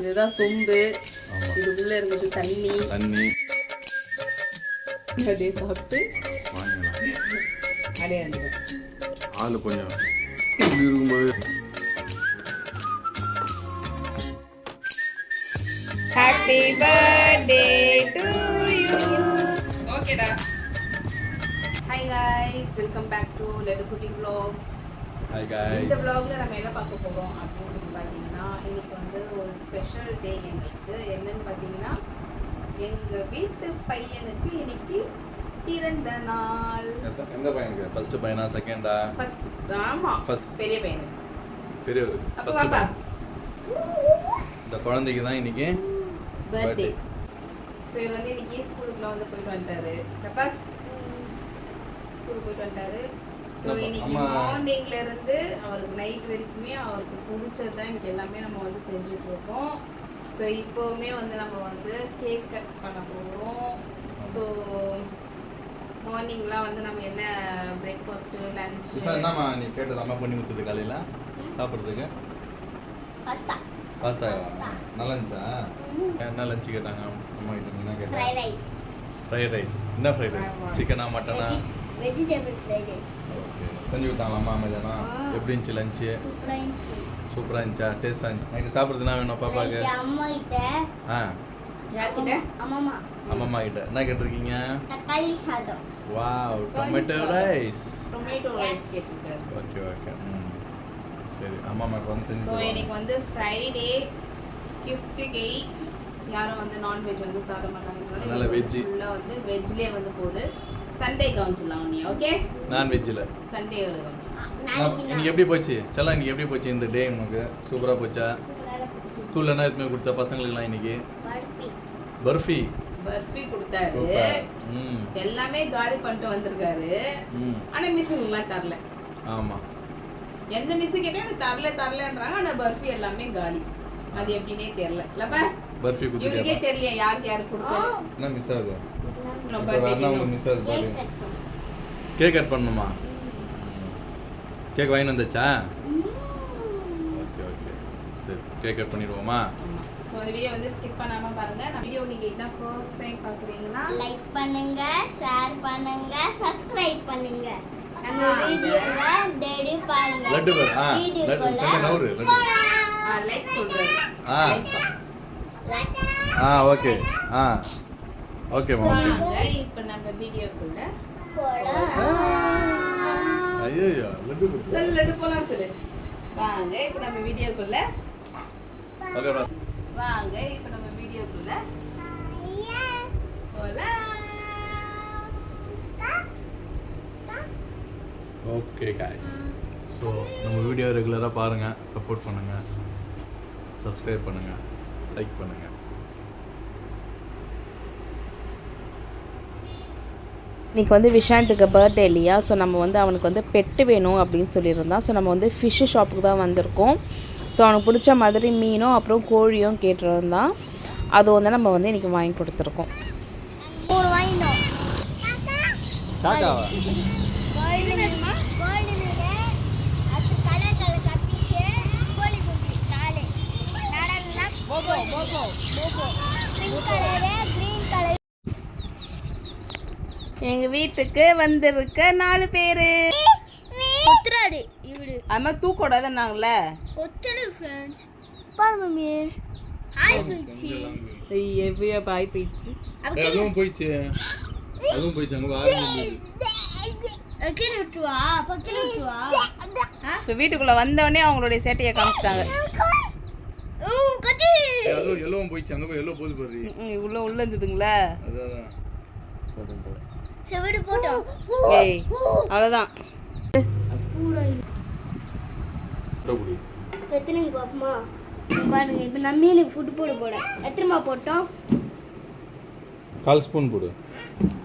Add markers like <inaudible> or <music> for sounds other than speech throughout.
இதுதான் சொம்பு. இது உள்ள இருக்கிறது தண்ணி. தண்ணி. அப்படியே சாப்பிட்டு அப்படியே ஆள் கொஞ்சம் இருக்கும்போது. ஹாப்பி பர்த்டே டு யூ ஓகேடா hi guys welcome back to லெடுக்குட்டி vlogs. Hi இந்த vlogல நம்ம என்ன பார்க்க போறோம் அப்படின்னு சொல்லி பார்த்தீங்கன்னா இன்னைக்கு வந்து ஒரு ஸ்பெஷல் டே எங்களுக்கு. என்னன்னு பார்த்தீங்கன்னா எங்க வீட்டு பையனுக்கு இன்னைக்கு பிறந்த நாள். எந்த பையனுக்கு? ஃபர்ஸ்ட் பையனா செகண்டா ஃபர்ஸ்ட் ஆமா. First. பெரிய பையனுக்கு பெரிய அப்போ ஃபர்ஸ்ட் இந்த குழந்தைக்கு தான் இன்னைக்கு பர்த்டே. ஸோ இவர் வந்து இன்னைக்கு ஸ்கூலுக்குலாம் வந்து போயிட்டு வந்துட்டாரு. அப்பா. ஸ்கூலுக்கு போயிட்டு வந்துட்டாரு. ஸோ இன்னைக்கு அம்மா. மார்னிங்ல இருந்து அவருக்கு நைட் வரைக்குமே அவருக்கு பிடிச்சது தான் இன்னைக்கு எல்லாமே நம்ம வந்து செஞ்சுட்டு இருக்கோம் ஸோ இப்போவுமே வந்து நம்ம வந்து கேக் கட் பண்ண போகிறோம் ஸோ மார்னிங்லாம் வந்து நம்ம என்ன பிரேக்ஃபாஸ்ட்டு லஞ்ச் சார் என்னம்மா நீ கேட்டது அம்மா பண்ணி கொடுத்தது காலையில்? சாப்பிட்றதுக்கு? பாஸ்தா பாஸ்தா நல்லா இருந்துச்சா? என்ன லஞ்சு கேட்டாங்க? அம்மா கிட்ட என்ன ஃப்ரைட் கேட்டாங்க ரைஸ் ஃப்ரைட் ரைஸ் என்ன ஃப்ரைட் ரைஸ். சிக்கனா மட்டனா வெஜிடபிள் ஃப்ரைட் ரைஸ் ஓகே செஞ்சு கொடுத்தாங்களா அம்மா மதியானம் ஆ. எப்படி இருந்துச்சு லஞ்சு சூப்பராக இருந்துச்சு. சூப்பராக இருந்துச்சா? டேஸ்ட்டாக இருந்துச்சு? நைட்டு சாப்பிட்றது என்ன வேணும் பாப்பாக்கு அம்மா கிட்ட ஆ. யார்கிட்ட? அம்மாமா அம்மம்மா. கிட்ட என்ன கேட்டிருக்கீங்க? தக்காளி சாதம். Wow tomato. Rice tomato rice Yes. கேட்டிருக்காரு. ஓகே ஓகே சரி வந்து செஞ்சு ஸோ. இன்னைக்கு வந்து ஃப்ரைடே கிருத்திகை யாரும் வந்து நான்வெஜ் வந்து சாப்பிட மாட்டாங்க. அதனால veg. ஃபுல்லாக வந்து வெஜ்லேயே வந்து போகுது. சண்டே கவனிச்சிடலாம் நீ ஓகே நான்வெஜ்ஜில் சண்டே ஒரு கவனிச்சிடலாம் இன்னைக்கு நான். எப்படி போச்சு? செல்லா இன்னைக்கு எப்படி போச்சு இந்த டே உனக்கு? சூப்பராக போச்சா. ஸ்கூல்ல என்ன எதுவுமே கொடுத்த பசங்களுக்குலாம் இன்னைக்கு? பர்ஃபி. பர்ஃபி. கொடுத்தாரு. எல்லாமே காலி பண்ணிட்டு வந்திருக்காரு. ம். ஆனால் மிஸ்ஸுங்கெல்லாம் தரல. ஆமாம் எந்த மிஸ்ஸு கேட்டால் எனக்கு தரல தரலன்றாங்க. ஆனால் பர்ஃபி எல்லாமே காலி. அது எப்படின்னே தெரியல. இல்லப்பா? பர்ஃபி இவனுக்கே கொடுத்துருக்கா தெரியல யாருக்கு யாருக்கு கொடுத்தாரு என்ன மிஸ் ஆகுது? நம்ம கேக் கட் பண்ணோம்? கேக் கட் பண்ணணுமா கேக் வாங்கி வந்துச்சா ஓகே ஓகே சரி கேக் கட் பண்ணிடுவோமா? ஸோ இந்த வீடியோ வந்து ஸ்கிப் பண்ணாம பாருங்க. நான் வீடியோ நீங்க இதான் ஃபர்ஸ்ட் டைம் பார்க்குறீங்கன்னா லைக் பண்ணுங்க ஷேர் பண்ணுங்க சப்ஸ்கிரைப் பண்ணுங்க. நம்ம. வீடியோவை டெய்லி பாருங்க. லட்டு ஆ லட்டு லைக் சொல்றாரு ஆ. ஆ ஓகே. ஆ. ஓகேம்மா ஓகே வாங்க. இப்போ நம்ம வீடியோக்குள்ள போலாம். ஐயோ லட்டு கொடுத்து சொல்லு லட்டு போலாம் சொல்லு. வாங்க இப்போ நம்ம வீடியோக்குள்ள. ஓகே வாங்க இப்போ நம்ம வீடியோக்குள்ள. போலாம். ஓகே காய்ஸ் ஸோ நம்ம வீடியோ ரெகுலராக பாருங்கள் சப்போர்ட் பண்ணுங்கள் சப்ஸ்கிரைப் பண்ணுங்கள் லைக் பண்ணுங்கள் இன்னைக்கு வந்து விஷாந்துக்கு பர்த்டே இல்லையா? ஸோ நம்ம வந்து அவனுக்கு வந்து பெட்டு வேணும் அப்படின்னு சொல்லியிருந்தான் ஸோ நம்ம வந்து ஃபிஷ்ஷு ஷாப்புக்கு தான் வந்திருக்கோம். ஸோ அவனுக்கு பிடிச்ச மாதிரி மீனும் அப்புறம் கோழியும் கேட்டிருந்தான் அது வந்து நம்ம வந்து இன்றைக்கி வாங்கி கொடுத்துருக்கோம். மூணு வாங்கிட்டோம் காக்காவா கோல்டு மீனுமா கோல்டு மீன் அது கலர் கலர் கப்பிக்கு கோழி குஞ்சு நாலு நாடா Pogo Pogo Pogo pink colour green colour எங்க வீட்டுக்கு வந்திருக்க நாலு பேரு. கொத்துறாரு இவரு. அது மாதிரி தூக்கூடாதுன்னாங்களே கொத்துரு ஃப்ரெண்ட்ஸ் பாரு மம்மி. ஆய் போயிடுச்சு. எப்படியா பாய் போயிடுச்சு. அதுவும் போயிடுச்சு. அதுவும் போயிடுச்சு அங்கே கீழே விட்டுருவா. பக்கத்தில் விட்டுருவா. ஸோ வீட்டுக்குள்ள வந்தவொடனே அவங்களுடைய சேட்டையை காமிச்சிட்டாங்க. எல்லோவும் போயிடுச்சு. அங்கே போய் எல்லோ போது பாரு. உள்ள உள்ள இருந்ததுங்களா. அதான் செவிடு போட்டோம் ஏய் அவ்வளோதான் புடி எத்தனைங்க பாப்போமா? பாருங்க இப்போ நான் மீனுக்கு ஃபுட் போட போட எத்தனைமா போட்டோம்? கால் ஸ்பூன் போடு.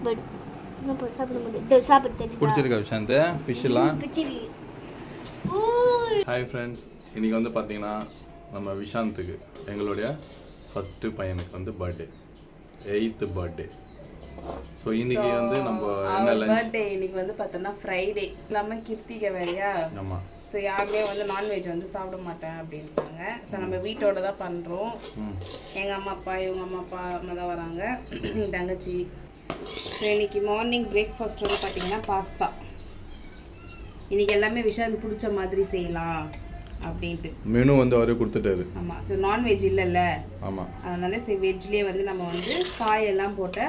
பட். இன்னும் போய் சாப்பிட முடியும் சாப்பிட தெரியுது? பிடிச்சிருக்கா விஷாந்த்? ஃபிஷ்ஷெல்லாம் பிடிச்சிருக்கு. ஹாய் ஃப்ரெண்ட்ஸ் இன்றைக்கி வந்து பார்த்தீங்கன்னா நம்ம விஷாந்துக்கு எங்களுடைய ஃபஸ்ட்டு பையனுக்கு வந்து பர்த்டே எயித்து பர்த்டே ஸோ இன்னைக்கு வந்து நம்ம என்ன லஞ்ச் பர்த்டே இன்னைக்கு வந்து பார்த்தோன்னா ஃப்ரைடே இல்லாமல் கிருத்திகை வேறையா ஆமாம் ஸோ யாருமே வந்து நான்வெஜ் வந்து சாப்பிட மாட்டேன் அப்படின்ட்டாங்க ஸோ நம்ம வீட்டோட தான் பண்ணுறோம் எங்கள் அம்மா அப்பா இவங்க அம்மா அப்பா அம்மா தான் வராங்க. <clears throat> தங்கச்சி. ஸோ இன்னைக்கு மார்னிங் பிரேக்ஃபாஸ்ட் வந்து பார்த்தீங்கன்னா பாஸ்தா இன்னைக்கு எல்லாமே விஷாந்த் பிடிச்ச மாதிரி செய்யலாம் அப்படின்ட்டு. மெனு வந்து அவரே கொடுத்துட்டாரு. ஆமாம் ஸோ நான்வெஜ் இல்லைல்ல. ஆமாம் அதனால சரி வெஜ்லேயே வந்து நம்ம வந்து காயெல்லாம் போட்ட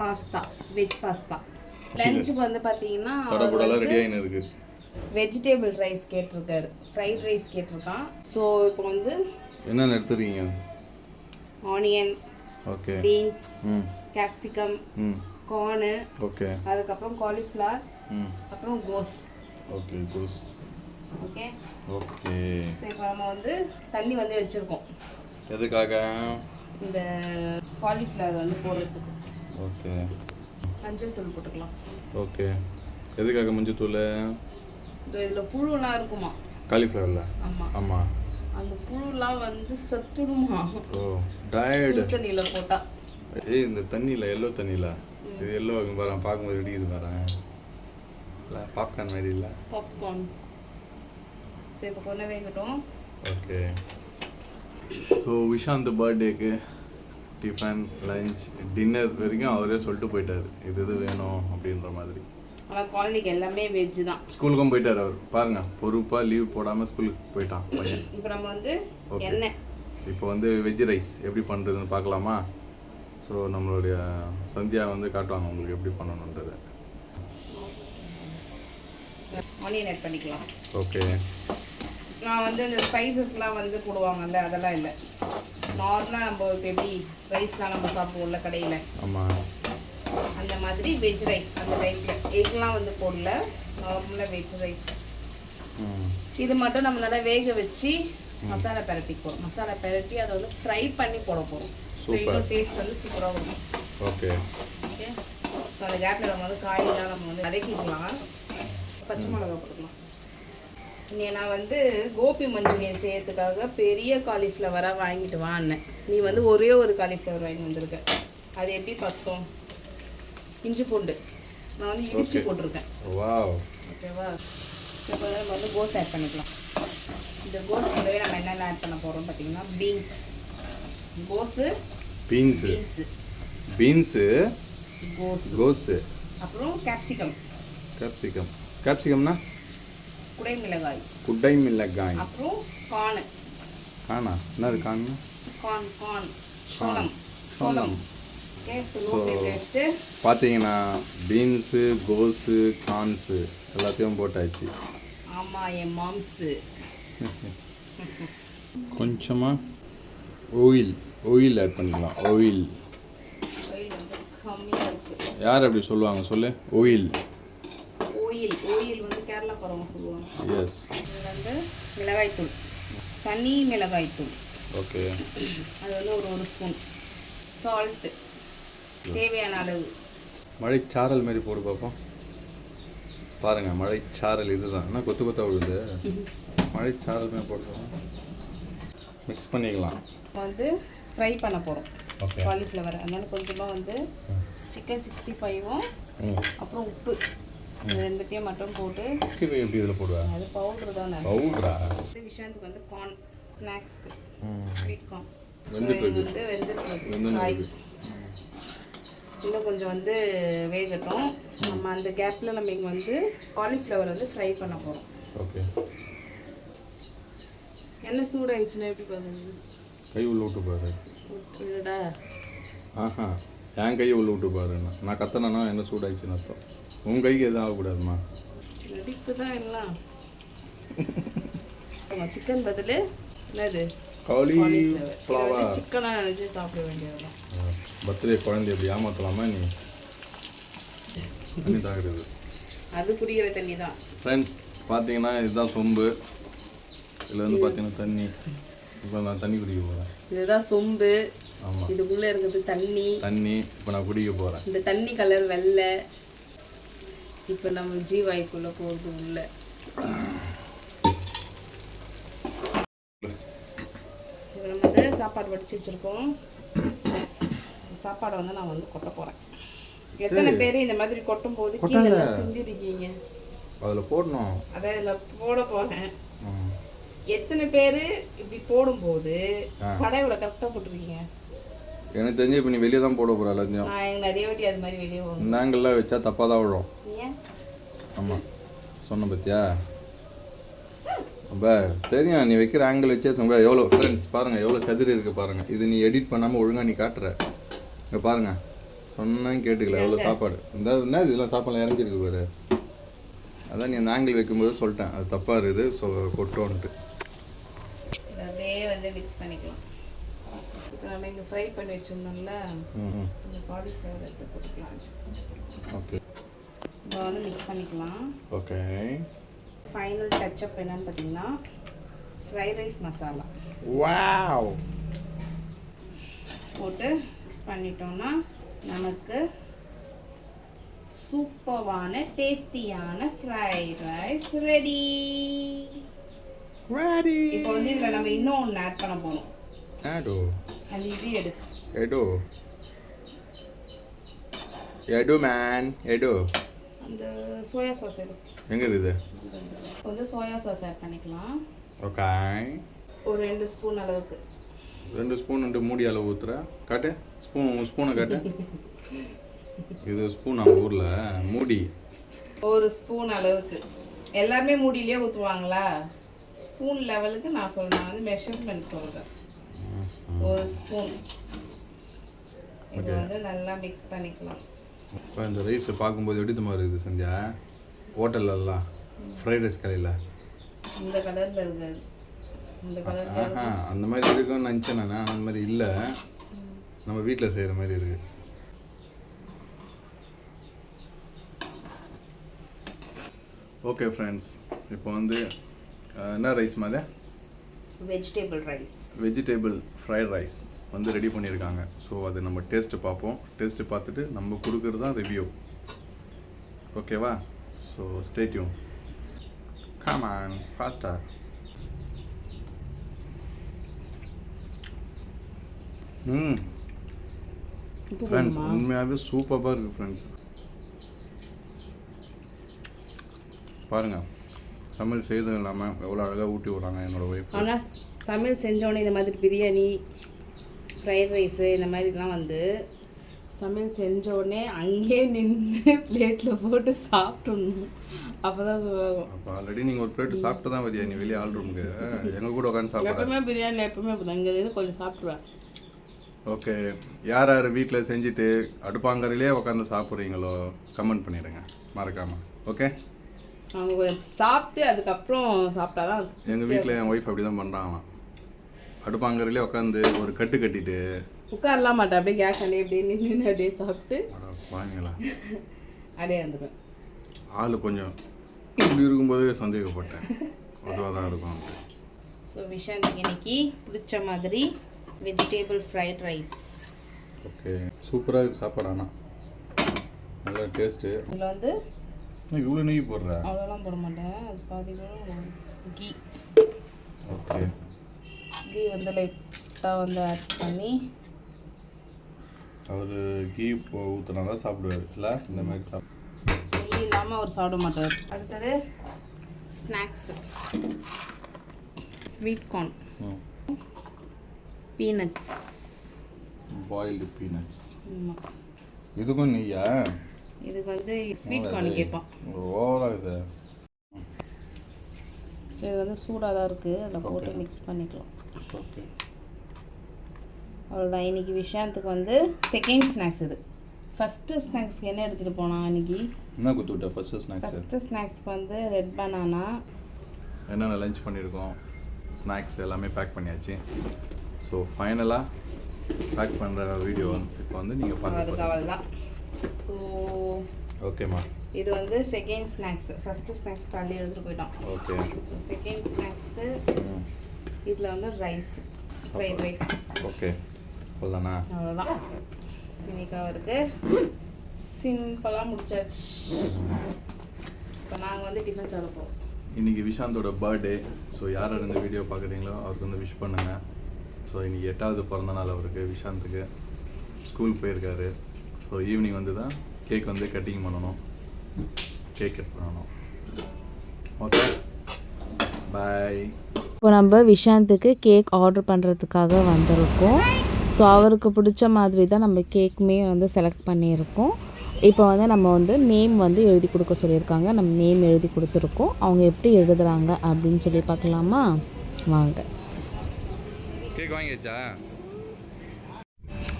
பாஸ்தா வெஜ் பாஸ்தா லஞ்சுக்கு வந்து பார்த்தீங்கன்னா ரெடி வெஜிடேபிள் ரைஸ் கேட்டிருக்காரு. ஃப்ரைட் ரைஸ் கேட்டிருக்கான். ஸோ இப்போ வந்து என்னென்ன எடுத்துருக்கீங்க? Onion okay beans capsicum corn okay அதுக்கப்புறம் காலிஃப்ளவர் அப்புறம் கோஸ் ஓகே குஸ் ஓகே ஓகே ஸோ இப்போ நம்ம வந்து தண்ணி வந்து வச்சுருக்கோம். எதுக்காக? இந்த காலிஃப்ளவர் வந்து போடுறதுக்கு. ஓகே. மஞ்சள் தூள் போட்டுக்கலாம். ஓகே. எதுக்காக மஞ்சத்தூள் இதோ இதில் புழுலாம் இருக்குமா? காலிஃப்ளவரில்? ஆமாம் ஆமாம் அந்த புழுலாம் வந்து செத்துடுமா? ஓ டயர்டு. தண்ணியில் போட்டால் ஏய் இந்த தண்ணியில் எல்லோ தண்ணியில். இது எல்லோ வரேன் பார்க்கும்போது வெடிக்குது வரேன் இல்லை பாப்கார்ன் மாதிரி இல்லை. பாப்கார்ன் சரி இப்போ கொஞ்சம் வேகட்டும் ஓகே. ஸோ விஷாந்த் பர்த்டேக்கு டிஃபன் லஞ்ச் டின்னர் வரைக்கும் அவரே சொல்லிட்டு போயிட்டாரு. இது இது வேணும் அப்படின்ற மாதிரி. ஆனால் குழந்தைக்கு எல்லாமே வெஜ்ஜு தான். ஸ்கூலுக்கும் போயிட்டார் அவர். பாருங்க பொறுப்பாக லீவ் போடாமல் ஸ்கூலுக்கு போயிட்டான் பையன். <clears throat> இப்போ நம்ம வந்து. எண்ணெய். இப்போ வந்து வெஜ் ரைஸ் எப்படி பண்ணுறதுன்னு பார்க்கலாமா? ஸோ நம்மளுடைய சந்தியா வந்து காட்டுவாங்க உங்களுக்கு எப்படி பண்ணணுன்றதை. ஆனியன் ஆட் பண்ணிக்கலாம். ஓகே நான் வந்து இந்த ஸ்பைசஸ்லாம் வந்து போடுவாங்கல்ல அதெல்லாம் இல்லை. நார்மலாக நம்ம இப்போ எப்படி ரைஸ்லாம் நம்ம சாப்பிடுவோம்ல கடையில். ஆமாம் அந்த மாதிரி வெஜ் ரைஸ் அந்த டைப்பில் எக்லாம் வந்து போடல. நார்மலாக வெஜ் ரைஸ் இது மட்டும் நம்ம நல்லா வேக வச்சு மசாலா பெரட்டி போகிறோம் மசாலா பெரட்டி அதை வந்து ஃப்ரை பண்ணி போட போகிறோம் ஸோ. இன்னும் டேஸ்ட் வந்து சூப்பராக வரும். ஓகே. ஓகே ஸோ அந்த கேப்பில் நம்ம வந்து காயெல்லாம் நம்ம வந்து வதக்கிக்கலாம். பச்சை மிளகா போட்டுக்கலாம். நான் வந்து கோபி மஞ்சூரியன் செய்யறதுக்காக பெரிய காலிஃப்ளவராக வாங்கிட்டு வான்னேன் நீ வந்து ஒரே ஒரு காலிஃப்ளவர் வாங்கி வந்திருக்க. அது எப்படி பத்தோம் இஞ்சி பூண்டு. நான் வந்து இடிச்சு. போட்டிருக்கேன். ஓகேவா இப்போ நம்ம வந்து கோஸ் ஆட் பண்ணிக்கலாம். இந்த கோஸ் கூடவே நம்ம என்னென்ன ஆட் பண்ண போகிறோம் பார்த்தீங்கன்னா பீன்ஸ் கோஸு பீன்ஸு பீன்ஸு பீன்ஸு கோஸ். கோஸு. அப்புறம் கேப்சிகம் கேப்சிகம் கேப்சிகம்னா குடை மிளகாய் குட்டை மிளகாய் அப்புறம் கார்னு காணா? என்னது காணா கார்ன் கார்ன் சோளம். சோளம். பார்த்தீங்கன்னா பீன்ஸு கோஸு கார்ன்ஸு எல்லாத்தையும் போட்டாச்சு. ஆமாம் என் மாம்ஸு. கொஞ்சமாக ஆயில் ஆயில் ஆட் பண்ணிக்கலாம். இருக்குது யார் அப்படி சொல்லுவாங்க? சொல்லு. ஓயில் ஓயில் வந்து கேரளா பரவம் சொல்லுவாங்க எஸ் இது வந்து மிளகாய்த்தூள். தனி மிளகாய்த்தூள். ஓகே அது வந்து ஒரு ஒரு ஸ்பூன் சால்ட்டு தேவையான அளவு. மழைச்சாரல் மாதிரி போடு பார்ப்போம் பாருங்க மழைச்சாரல் இதுதான். என்ன கொத்து கொத்தா விழுது? மழைச்சாரல் மாதிரி போடுறோம் மிக்ஸ் பண்ணிக்கலாம். வந்து ஃப்ரை பண்ண போகிறோம் காலிஃப்ளவர் அதனால கொஞ்சமாக வந்து சிக்கன் சிக்ஸ்டி ஃபைவும் அப்புறம் உப்பு. இது ரெண்டுத்தையும் மட்டும் போட்டு எப்படி இதில் போடுவேன் அது பவுட்ரு தானே பவுடரா விஷாந்துக்கு வந்து கார்ன் ஸ்நாக்ஸ்க்கு ஸ்வீட் கார்ன் வெந்துட்டு. வந்து வெந்துன்னு காய். இன்னும் கொஞ்சம் வந்து வேகட்டும். நம்ம அந்த கேப்பில் நம்ம இங்கே வந்து காலிஃப்ளவர் வந்து ஃப்ரை பண்ண போகிறோம் ஓகே. என்ன சூடாயிடுச்சுன்னா எப்படி பார்க்குறது கை உள்ள விட்டு பாரு. இல்லடா ஆஹா. என் கையை உள்ள விட்டு பாருண்ணா நான் கத்தனா என்ன சூடாயிடுச்சுன்னு அர்த்தம். உன் கைக்கு எதுவும் ஆகக்கூடாதுமா? வெடிப்பு தான் எல்லாம் சிக்கன் பதில் என்னது? காலி ஃப்ளவர் சிக்கனாக நினச்சி சாப்பிட வேண்டியதுதான். பர்த்டே குழந்தை எப்படி ஏமாத்தலாமா நீ? தண்ணி தாக்குறது அது குடிக்கிற தண்ணி தான் ஃப்ரெண்ட்ஸ் பார்த்தீங்கன்னா இதுதான் சொம்பு. இதில் வந்து பார்த்தீங்கன்னா தண்ணி. இப்போ நான் தண்ணி குடிக்க போகிறேன் இதுதான் சொம்பு. ஆமாம் இதுக்குள்ளே இருக்கிறது தண்ணி. தண்ணி. இப்போ நான் குடிக்க போகிறேன் இந்த தண்ணி கலர் வெள்ளை. இப்போ நம்ம ஜீவாய்க்குள்ளே போகிறது உள்ள இப்போ நம்ம வந்து சாப்பாடு வடிச்சு வச்சுருக்கோம். சாப்பாடை வந்து நான் வந்து கொட்ட போகிறேன் எத்தனை பேர் இந்த மாதிரி கொட்டும் போது. கீழே சிந்திருக்கீங்க? அதில் போடணும். அதான் இதுல போட போறேன். ம். எத்தனை பேர் இப்படி போடும்போது ஆ. கடையோட கரெக்டாக போட்டிருக்கீங்க எனக்கு தெரிஞ்சு இப்போ நீ வெளியே தான் போட போகிற எனக்கு நிறைய வாட்டி அது மாதிரி வெளியே போகணும் இந்த ஆங்கிளில் வச்சா தப்பாக தான் விழும். ஆமாம் சொன்ன பத்தியா? அப்ப தெரியும் நீ வைக்கிற ஆங்கிள் வச்சே சொல்லுங்க எவ்வளோ ஃப்ரெண்ட்ஸ் பாருங்கள் எவ்வளோ சதுரி இருக்கு பாருங்கள் இது நீ எடிட் பண்ணாமல் ஒழுங்காக நீ காட்டுற. இங்கே பாருங்க. சொன்னேன் கேட்டுக்கல எவ்வளோ சாப்பாடு. இந்த என்ன இதெல்லாம் சாப்பாடு இறஞ்சிருக்கு பாரு. அதான் நீ அந்த ஆங்கிள் வைக்கும்போது சொல்லிட்டேன். அது தப்பாக இருக்குது ஸோ கொட்டோன்ட்டு அப்படியே வந்து மிக்ஸ் பண்ணிக்கலாம். இப்போ நம்ம இங்கே ஃப்ரை பண்ணி ம் இந்த காலிஃப்ளவர் எடுத்து போட்டுக்கலாம் ஓகே. இப்போ வந்து மிக்ஸ் பண்ணிக்கலாம். ஓகே. ஃபைனல் டச்சப் என்னன்னு பார்த்தீங்கன்னா ஃப்ரைட் ரைஸ் மசாலா வாவ். போட்டு மிக்ஸ் பண்ணிட்டோம்னா நமக்கு சூப்பரான டேஸ்டியான ஃப்ரைட் ரைஸ் ரெடி ரெடி இப்போ வந்து இதில் நம்ம இன்னும் ஒன்று ஆட் பண்ண போகணும் ஏடோ இது எடு எடு எடு மேன் எடு அந்த சோயா சாஸ் எடு. எங்கே இருக்குது கொஞ்சம் சோயா சாஸ் ஆட் பண்ணிக்கலாம். ஓகே ஒரு ரெண்டு ஸ்பூன் அளவுக்கு. ரெண்டு ஸ்பூன் ரெண்டு மூடி அளவு ஊற்றுற காட்டு. ஸ்பூன் ஸ்பூனை காட்டு. <laughs> இது ஸ்பூன் நம்ம ஊரில். மூடி. ஒரு ஸ்பூன் அளவுக்கு. எல்லாமே மூடியிலே ஊற்றுவாங்களா ஸ்பூன் லெவலுக்கு நான் சொல்றேன். வந்து மெஷர்மெண்ட் சொல்கிறேன் ஒரு ஸ்பூன். இது வந்து நல்லா மிக்ஸ் பண்ணிக்கலாம். இப்போ இந்த ரைஸ் பார்க்கும்போது எப்படி மாதிரி இருக்குது சந்தியா? ஹோட்டல்லலாம் ஃப்ரைட் ரைஸ் கடையில். இந்த கலரில் இருக்காது இந்த ஆஹா அந்த மாதிரி இருக்குன்னு நினச்சேன் நான் அந்த மாதிரி இல்லை. நம்ம வீட்டில் செய்கிற மாதிரி இருக்கு. ஓகே ஃப்ரெண்ட்ஸ் இப்போ வந்து என்ன ரைஸ் மாதிரி vegetable rice vegetable fried rice வந்து ரெடி பண்ணியிருக்காங்க. ஸோ அது நம்ம டேஸ்ட்டு பார்ப்போம். டேஸ்ட்டு பார்த்துட்டு நம்ம கொடுக்குறது தான் ரிவ்யூ ஓகேவா ஸோ ஸ்டேட்யூம் காமான் ஃபாஸ்டா ம் ஃப்ரெண்ட்ஸ் உண்மையாகவே சூப்பராக இருக்குது ஃப்ரெண்ட்ஸ் பாருங்க. சமையல் செய்ததும் இல்லாமல் எவ்வளோ அழகாக ஊட்டி விட்றாங்க என்னோட ஒய்ஃப் சமையல் செஞ்சோடனே இந்த மாதிரி பிரியாணி ஃப்ரைட் ரைஸு இந்த மாதிரிலாம் வந்து சமையல் செஞ்ச உடனே அங்கேயே நின்று பிளேட்டில் போட்டு சாப்பிட்டுடணும். அப்போ தான் சொல்லுவாங்க அப்போ ஆல்ரெடி நீங்கள் ஒரு பிளேட் சாப்பிட்டு தான் வரியா? நீ வெளியே ஆல் ரூமுக்கு எங்கள் கூட உட்காந்து சாப்பிட்ற எப்பவுமே பிரியாணி எப்பவுமே அப்படி இங்கே இருந்து கொஞ்சம் சாப்பிடுவேன் ஓகே யார் யார் வீட்டில் செஞ்சுட்டு அடுப்பாங்கரையிலே உட்காந்து சாப்பிட்றீங்களோ கமெண்ட் பண்ணிடுங்க. மறக்காமல் ஓகே அவங்க சாப்பிட்டு அதுக்கப்புறம் சாப்பிட்டா தான் எங்கள் வீட்டில் என் ஒய்ஃப் அப்படி தான் பண்ணுறான் அடுப்பாங்கரையிலே உட்காந்து ஒரு கட்டு கட்டிட்டு உட்காரலாம் மாட்டேன். அப்படியே கேஸ் அண்டி அப்படியே நின்று அப்படியே சாப்பிட்டு பாருங்களா அப்படியே வந்துடுவேன். ஆள் கொஞ்சம் இப்படி இருக்கும்போதே சந்தேகப்பட்டேன். அதுவாக தான் இருக்கும் ஸோ விஷாந்த் இன்னைக்கு பிடிச்ச மாதிரி வெஜிடேபிள் ஃப்ரைட் ரைஸ் ஓகே. சூப்பராக இருக்குது சாப்பாடு ஆனால் நல்ல டேஸ்ட்டு இதில் வந்து இவ்வளோ நெய் போடுற? அவ்வளோலாம் போட மாட்டேன். அது பாதி கீ ஓகே. கீ வந்து லைட்டாக வந்து ஆட் பண்ணி அவர் கீ ஊற்றினா தான் சாப்பிடுவார். இல்லை? இந்த மாதிரி சாப்பிடு நெய் இல்லாமல் அவர் சாப்பிட மாட்டார். அடுத்தது snacks sweet corn peanuts boiled peanuts இதுக்கும் நெய்யா இதுக்கு வந்து ஸ்வீட் கார்ன் கேட்பான். ஓவராக இது? ஸோ இது வந்து சூடாக தான் இருக்குது அதில் போட்டு மிக்ஸ் பண்ணிக்கலாம். ஓகே அவ்வளோதான் இன்னைக்கு விஷாந்துக்கு வந்து செகண்ட் ஸ்நாக்ஸ் இது. ஃபஸ்ட்டு ஸ்நாக்ஸ்க்கு என்ன எடுத்துகிட்டு போனான் இன்னைக்கு? என்ன கொடுத்து விட்ட ஃபர்ஸ்ட் ஸ்நாக்ஸ் ஃபஸ்ட்டு ஸ்நாக்ஸ்க்கு வந்து ரெட் பனானா என்னென்ன லஞ்ச் பண்ணியிருக்கோம்? ஸ்நாக்ஸ் எல்லாமே பேக் பண்ணியாச்சு. ஸோ ஃபைனலாக பேக் பண்ணுற வீடியோ வந்து இப்போ வந்து நீங்கள் பார்க்க அவ்வளோதான் ஸோ ஓகேம்மா இது வந்து செகண்ட் ஸ்நாக்ஸ் ஃபஸ்ட்டு ஸ்நாக்ஸ் காலையில் எடுத்துகிட்டு போயிட்டான் ஓகே ஸோ செகண்ட் ஸ்நாக்ஸ்க்கு இதில் வந்து ரைஸ் ஃப்ரைட் ரைஸ் ஓகே. அவ்வளோதானா அவ்வளோதான் இன்னைக்கு அவருக்கு சிம்பிளாக முடிச்சாச்சு. இப்போ நாங்கள் வந்து டிஃபன் சாப்பிட போகிறோம் இன்னைக்கு விஷாந்தோட பர்த்டே ஸோ யார் யார் இந்த வீடியோ பார்க்குறீங்களோ அவருக்கு வந்து விஷ் பண்ணுங்கள் ஸோ இன்னைக்கு எட்டாவது பிறந்த நாள் அவருக்கு விஷாந்துக்கு. ஸ்கூல் போயிருக்காரு. ஸோ ஈவினிங் வந்து தான் கேக் வந்து கட்டிங் பண்ணணும். கேக் கட் பண்ணணும். ஓகே பாய் இப்போ நம்ம விஷாந்துக்கு கேக் ஆர்டர் பண்ணுறதுக்காக வந்திருக்கோம். ஸோ அவருக்கு பிடிச்ச மாதிரி தான் நம்ம கேக்குமே வந்து செலக்ட் பண்ணியிருக்கோம். இப்போ வந்து நம்ம வந்து நேம் வந்து எழுதி கொடுக்க சொல்லியிருக்காங்க. நம்ம நேம் எழுதி கொடுத்துருக்கோம். அவங்க எப்படி எழுதுறாங்க அப்படின்னு சொல்லி பார்க்கலாமா? வாங்க.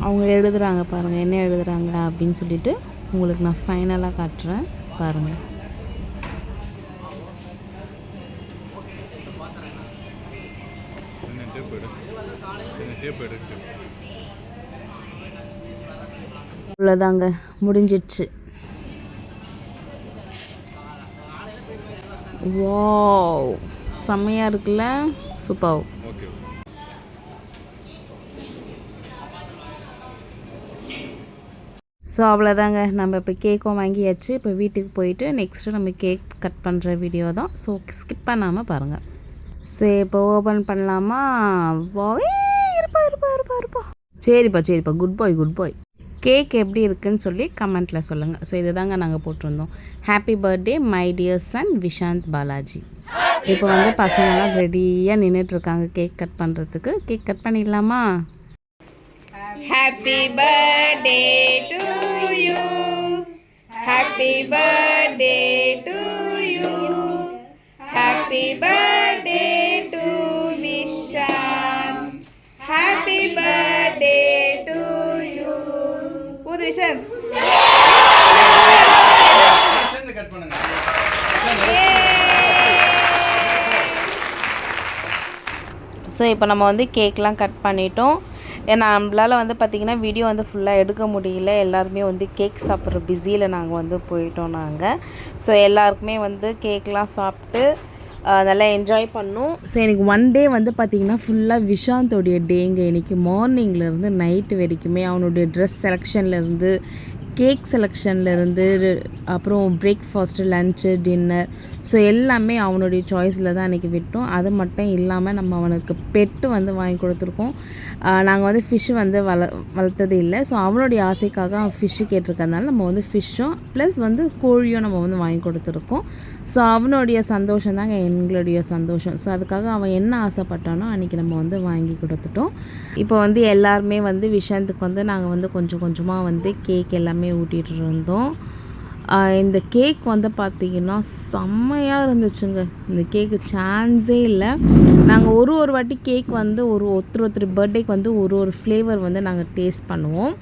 அவங்க எழுதுறாங்க பாருங்கள் என்ன எழுதுறாங்க அப்படின்னு சொல்லிட்டு உங்களுக்கு நான் ஃபைனலாக காட்டுறேன். பாருங்கள் என்ன டேப் எடு என்ன டேப் எடுக்கு அவ்வளோதாங்க முடிஞ்சிடுச்சு. வாவ் செம்மையாக இருக்குல்ல? சூப்பர். ஸோ அவ்வளோதாங்க நம்ம இப்போ கேக்கும் வாங்கியாச்சு. இப்போ வீட்டுக்கு போயிட்டு நெக்ஸ்ட்டு நம்ம கேக் கட் பண்ணுற வீடியோ தான். ஸோ ஸ்கிப் பண்ணாமல் பாருங்கள் சரி இப்போ ஓப்பன் பண்ணலாமா? இருப்பா இருப்பா இருப்பா இருப்பா. சரிப்பா சரிப்பா. Good bye good bye cake எப்படி இருக்குன்னு சொல்லி கமெண்ட்டில் சொல்லுங்கள் ஸோ இதுதாங்க நாங்கள் போட்டிருந்தோம். Happy birthday my dear son Vishanth Balaji இப்போ வந்து பசங்கள்லாம் ரெடியாக நின்றுட்டுருக்காங்க கேக் கட் பண்ணுறதுக்கு கேக் கட் பண்ணிடலாமா? Happy birthday to you happy birthday to you happy birthday so இப்போ நம்ம வந்து கேக்லாம் கட் பண்ணிட்டோம். ஏன்னா நம்மளால் வந்து பார்த்திங்கன்னா வீடியோ வந்து ஃபுல்லாக எடுக்க முடியல. எல்லாருமே வந்து கேக் சாப்பிட்ற பிஸியில் நாங்கள் வந்து போயிட்டோம் நாங்கள் ஸோ எல்லாருக்குமே வந்து கேக்லாம் சாப்பிட்டு நல்லா என்ஜாய் பண்ணோம். ஸோ எனக்கு ஒன் டே வந்து பார்த்திங்கன்னா ஃபுல்லாக விஷாந்தோடைய டேங்க இன்னைக்கு மார்னிங்லேருந்து நைட்டு வரைக்குமே அவனுடைய ட்ரெஸ் செலெக்ஷன்லேருந்து கேக் செலெக்ஷன்லேருந்து அப்புறம் பிரேக்ஃபாஸ்ட்டு லன்ச்சு டின்னர் ஸோ எல்லாமே அவனுடைய சாய்ஸில் தான் அன்றைக்கி விட்டோம். அது மட்டும் இல்லாமல் நம்ம அவனுக்கு பெட்டு வந்து வாங்கி கொடுத்துருக்கோம். நாங்கள் வந்து ஃபிஷ்ஷு வந்து வள வளர்த்தது இல்லை. ஸோ அவனுடைய ஆசைக்காக அவன் ஃபிஷ்ஷு கேட்டிருக்கறதுனால நம்ம வந்து ஃபிஷ்ஷும் ப்ளஸ் வந்து கோழியும் நம்ம வந்து வாங்கி கொடுத்துருக்கோம். ஸோ அவனுடைய சந்தோஷம் தாங்க எங்களுடைய சந்தோஷம். ஸோ அதுக்காக அவன் என்ன ஆசைப்பட்டானோ அன்றைக்கி நம்ம வந்து வாங்கி கொடுத்துட்டோம். இப்போ வந்து எல்லாருமே வந்து விஷாந்துக்கு வந்து நாங்கள் வந்து கொஞ்சம் கொஞ்சமாக வந்து கேக் எல்லாமே ஊட்டிகிட்டு இருந்தோம் இந்த கேக் வந்து பார்த்திங்கன்னா செம்மையாக இருந்துச்சுங்க. இந்த கேக்கு சான்ஸே இல்லை. நாங்கள் ஒரு ஒரு வாட்டி கேக் வந்து ஒரு ஒருத்தர் ஒருத்தர் பர்த்டேக்கு வந்து ஒரு ஒரு ஃப்ளேவர் வந்து நாங்கள் டேஸ்ட் பண்ணுவோம்.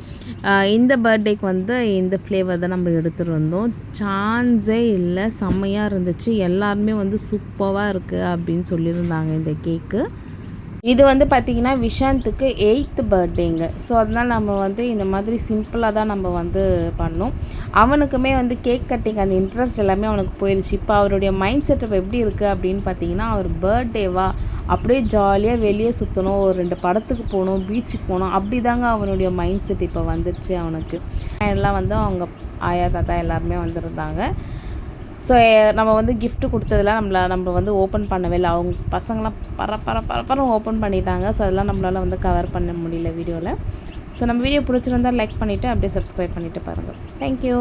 இந்த பர்த்டேக்கு வந்து இந்த ஃப்ளேவர் தான் நம்ம எடுத்துகிட்டு சான்ஸே இல்லை. செம்மையாக இருந்துச்சு. எல்லாருமே வந்து சூப்பராக இருக்குது அப்படின்னு சொல்லியிருந்தாங்க இந்த கேக்கு இது வந்து பார்த்திங்கன்னா விஷாந்துக்கு எயித்து பர்த்டேங்க ஸோ அதனால் நம்ம வந்து இந்த மாதிரி சிம்பிளாக தான் நம்ம வந்து பண்ணோம். அவனுக்குமே வந்து கேக் கட்டிங் அந்த இன்ட்ரெஸ்ட் எல்லாமே அவனுக்கு போயிடுச்சு இப்போ அவருடைய மைண்ட் செட்டப் எப்படி இருக்குது அப்படின்னு பார்த்தீங்கன்னா அவர் பர்த்டேவா அப்படியே ஜாலியாக வெளியே சுற்றணும் ஒரு ரெண்டு படத்துக்கு போகணும் பீச்சுக்கு போகணும். அப்படி தாங்க அவனுடைய மைண்ட் செட் இப்போ வந்துடுச்சு அவனுக்கு. எல்லாம் வந்து அவங்க ஆயா தாத்தா எல்லாருமே வந்திருந்தாங்க. ஸோ eh, நம்ம வந்து கிஃப்ட்டு கொடுத்ததெல்லாம் நம்மள நம்ம வந்து ஓப்பன் பண்ணவே இல்லை. அவங்க பசங்களாம் பர பர பரப்பரம் ஓப்பன் பண்ணிட்டாங்க. ஸோ அதெல்லாம் நம்மளால் வந்து கவர் பண்ண முடியல வீடியோவில் ஸோ நம்ம வீடியோ பிடிச்சிருந்தா லைக் பண்ணிவிட்டு அப்படியே சப்ஸ்கிரைப் பண்ணிவிட்டு பாருங்கள் தேங்க்யூ